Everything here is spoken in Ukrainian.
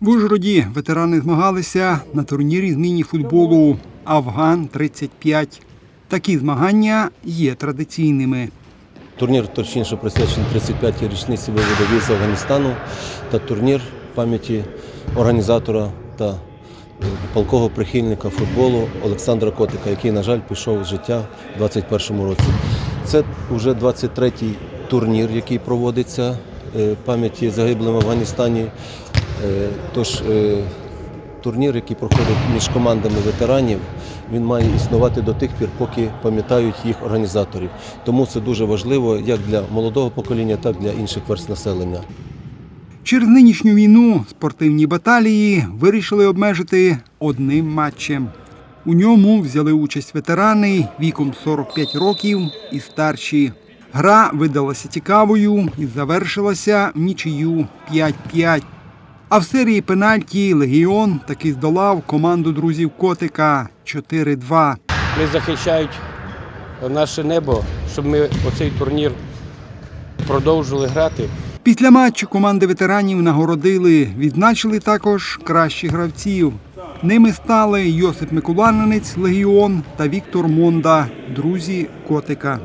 В Ужгороді ветерани змагалися на турнірі з міні-футболу Афган 35. Такі змагання є традиційними. Турнір точніше присвячений 35-й річниці виводу з Афганістану та турнір пам'яті організатора та полкового прихильника футболу Олександра Котика, який, на жаль, пішов з життя у 2021 році. Це вже 23-й турнір, який проводиться е, пам'яті загиблим в Афганістані. Е, Тож е, турнір, який проходить між командами ветеранів, він має існувати до тих пір, поки пам'ятають їх організаторів. Тому це дуже важливо як для молодого покоління, так і для інших верст населення. Через нинішню війну спортивні баталії вирішили обмежити одним матчем. У ньому взяли участь ветерани віком 45 років і старші. Гра видалася цікавою і завершилася в нічию 5-5. А в серії пенальті Легіон таки здолав команду друзів Котика 4-2. Вони захищають наше небо, щоб ми оцей турнір продовжували грати. Після матчу команди ветеранів нагородили, відзначили також кращих гравців. Ними стали Йосип Микуланинець Легіон та Віктор Монда, друзі Котика.